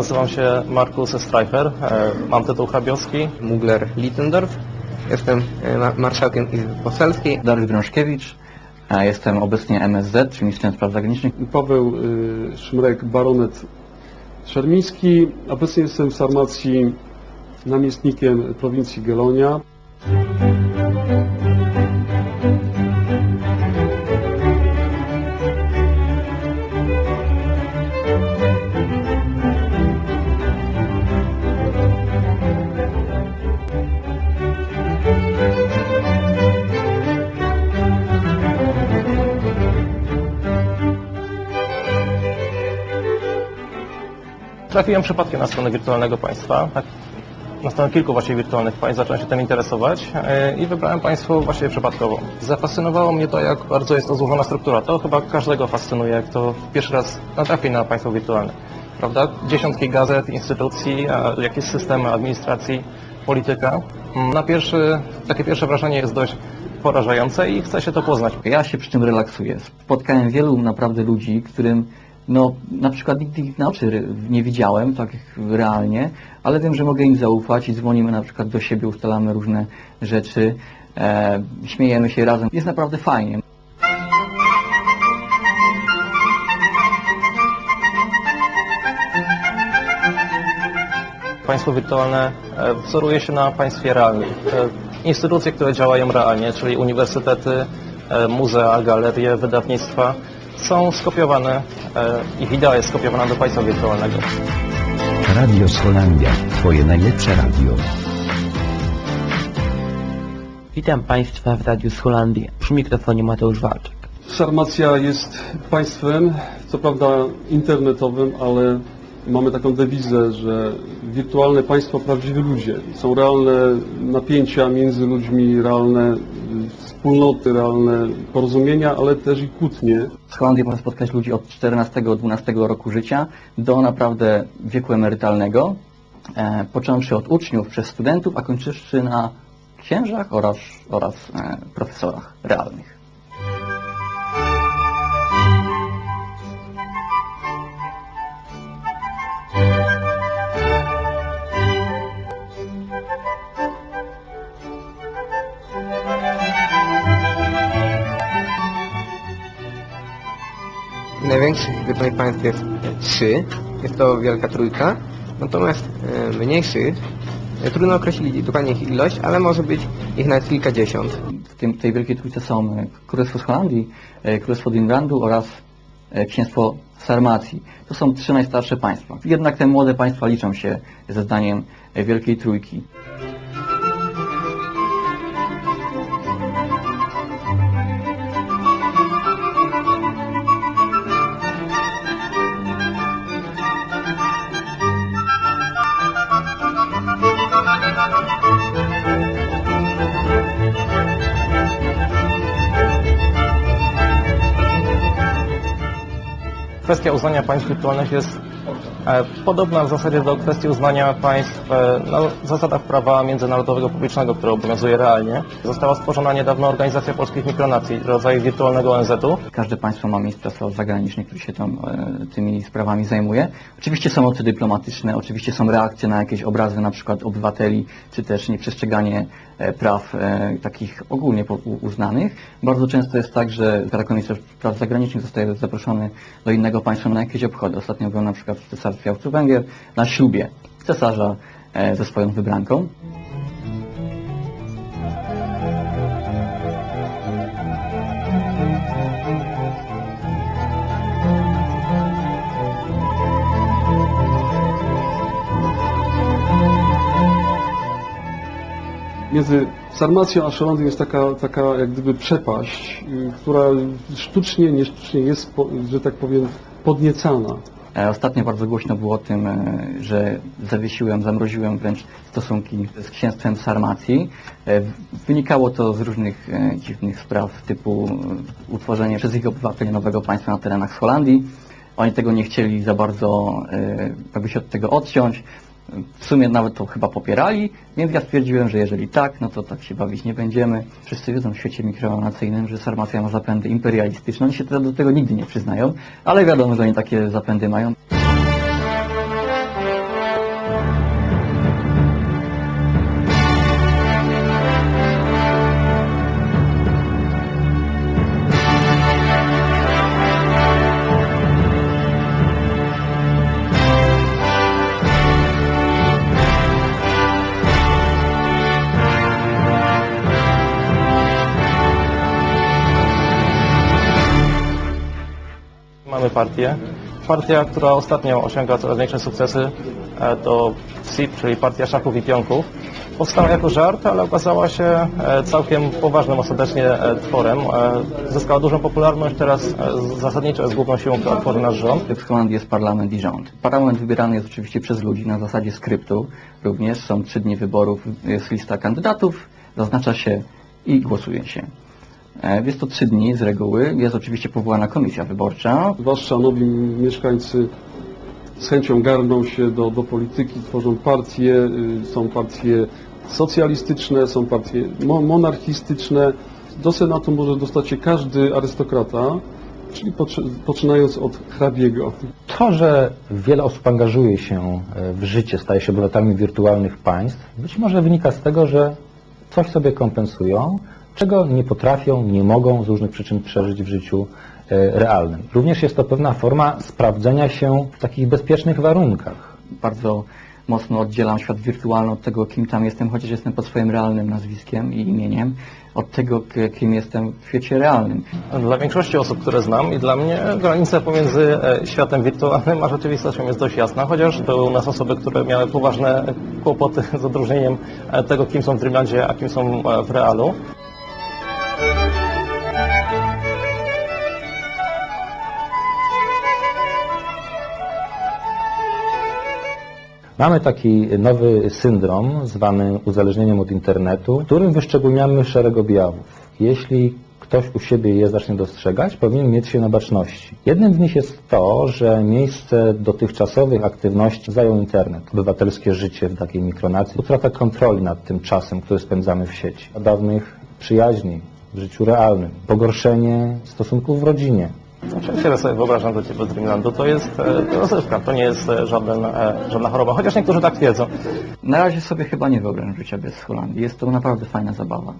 Nazywam się Markus Streicher, e, mam tytuł hrabioski. Mugler Littendorf. Jestem e, ma- marszałkiem Izby Poselskiej. Dariusz Drążkiewicz. a Jestem obecnie MSZ, czyli Ministrem Spraw Zagranicznych. Paweł y, Szmrek, baronet Szermiński. Obecnie jestem w Sarmacji namiestnikiem prowincji Gelonia. Trafiłem przypadkiem na stronę wirtualnego państwa. Tak, na stronę kilku właściwie wirtualnych państw zacząłem się tym interesować e, i wybrałem państwo właściwie przypadkowo. Zafascynowało mnie to, jak bardzo jest to złożona struktura. To chyba każdego fascynuje, jak to pierwszy raz natrafi na państwo wirtualne. Prawda? Dziesiątki gazet, instytucji, jakieś systemy administracji, polityka. Na pierwszy, takie pierwsze wrażenie jest dość porażające i chce się to poznać. Ja się przy tym relaksuję. Spotkałem wielu naprawdę ludzi, którym no, na przykład nigdy ich na oczy nie widziałem, tak realnie, ale wiem, że mogę im zaufać i dzwonimy na przykład do siebie, ustalamy różne rzeczy, e, śmiejemy się razem. Jest naprawdę fajnie. Państwo wirtualne e, wzoruje się na państwie realnym. E, Instytucje, które działają realnie, czyli uniwersytety, e, muzea, galerie, wydawnictwa, są skopiowane, e, ich idea jest skopiowana do państwa wirtualnego. Radio z Holandia, twoje najlepsze radio. Witam Państwa w Radiu z Holandii. Przy mikrofonie Mateusz Walczak. Sarmacja jest państwem, co prawda internetowym, ale mamy taką dewizę, że wirtualne państwo, prawdziwi ludzie. Są realne napięcia między ludźmi, realne wspólnoty, realne porozumienia, ale też i kłótnie. W Holandii można spotkać ludzi od 14-12 roku życia do naprawdę wieku emerytalnego, e, począwszy od uczniów przez studentów, a kończywszy na księżach oraz, oraz e, profesorach realnych. Największych wirtualnych państw jest trzy. Jest to Wielka Trójka. Natomiast e, mniejszych e, trudno określić dokładnie ich ilość, ale może być ich nawet kilkadziesiąt. W tym, tej wielkiej trójce są e, Królestwo z Holandii, Królestwo Dinlandu oraz Księstwo Sarmacji. To są trzy najstarsze państwa. Jednak te młode państwa liczą się ze zdaniem Wielkiej Trójki. Kwestia uznania państw wirtualnych jest podobna w zasadzie do kwestii uznania państw e, na zasadach prawa międzynarodowego publicznego, które obowiązuje realnie. Została stworzona niedawno Organizacja Polskich Mikronacji, rodzaj wirtualnego ONZ-u. Każde państwo ma ministra spraw zagranicznych, który się tam, e, tymi sprawami zajmuje. Oczywiście są noty dyplomatyczne, oczywiście są reakcje na jakieś obrazy na przykład obywateli, czy też nieprzestrzeganie e, praw e, takich ogólnie uznanych. Bardzo często jest tak, że jako minister spraw zagranicznych zostaje zaproszony do innego państwa na jakieś obchody. Ostatnio byłem na przykład w Cesarstwie Austro-Węgier na ślubie cesarza e, ze swoją wybranką. Między Sarmacją a Szolandią jest taka, taka jak gdyby przepaść, y, która sztucznie, niesztucznie jest, że tak powiem, podniecana. E, Ostatnio bardzo głośno było o tym, e, że zawiesiłem, zamroziłem wręcz stosunki z księstwem Sarmacji. E, Wynikało to z różnych dziwnych spraw typu utworzenie przez ich obywateli nowego państwa na terenach Holandii. Oni tego nie chcieli za bardzo jakby się od tego odciąć. W sumie nawet to chyba popierali, więc ja stwierdziłem, że jeżeli tak, no to tak się bawić nie będziemy. Wszyscy wiedzą w świecie mikronacyjnym, że Sarmacja ma zapędy imperialistyczne. Oni się do tego nigdy nie przyznają, ale wiadomo, że oni takie zapędy mają. Tworzymy partię. Partia, która ostatnio osiąga coraz większe sukcesy, e, to SIP, czyli Partia Szachów i Pionków. Powstała jako żart, ale okazała się e, całkiem poważnym ostatecznie e, tworem. Zyskała dużą popularność, teraz zasadniczo jest główną siłą, która tworzy nasz rząd. W Holandii jest parlament i rząd. Parlament wybierany jest oczywiście przez ludzi na zasadzie skryptu. Również są trzy dni wyborów, jest lista kandydatów, zaznacza się i głosuje się. Jest to trzy dni z reguły. Jest oczywiście powołana komisja wyborcza. Zwłaszcza nowi mieszkańcy z chęcią garną się do, do polityki, tworzą partie, y, są partie socjalistyczne, są partie mo- monarchistyczne. Do Senatu może dostać się każdy arystokrata, czyli poczy- poczynając od hrabiego. To, że wiele osób angażuje się e, w życie, staje się obywatelami wirtualnych państw, być może wynika z tego, że coś sobie kompensują, czego nie potrafią, nie mogą z różnych przyczyn przeżyć w życiu e, realnym. Również jest to pewna forma sprawdzenia się w takich bezpiecznych warunkach. Bardzo mocno oddzielam świat wirtualny od tego, kim tam jestem, chociaż jestem pod swoim realnym nazwiskiem i imieniem, od tego, kim jestem w świecie realnym. Dla większości osób, które znam i dla mnie granica pomiędzy e, światem wirtualnym a rzeczywistością jest dość jasna, chociaż były u nas osoby, które miały poważne kłopoty z odróżnieniem e, tego, kim są w Dreamlandzie, a kim są w realu. Mamy taki nowy syndrom zwany uzależnieniem od internetu, w którym wyszczególniamy szereg objawów. Jeśli ktoś u siebie je zacznie dostrzegać, powinien mieć się na baczności. Jednym z nich jest to, że miejsce dotychczasowych aktywności zajął internet. Obywatelskie życie w takiej mikronacji, utrata kontroli nad tym czasem, który spędzamy w sieci. Dawnych przyjaźni w życiu realnym, pogorszenie stosunków w rodzinie, Oczywiście sobie wyobrażam do Ciebie z Dreamlandu, to jest e, rozrywka, to nie jest e, żaden, e, żadna choroba, chociaż niektórzy tak twierdzą. Na razie sobie chyba nie wyobrażam życia bez Holandii. Jest to naprawdę fajna zabawa.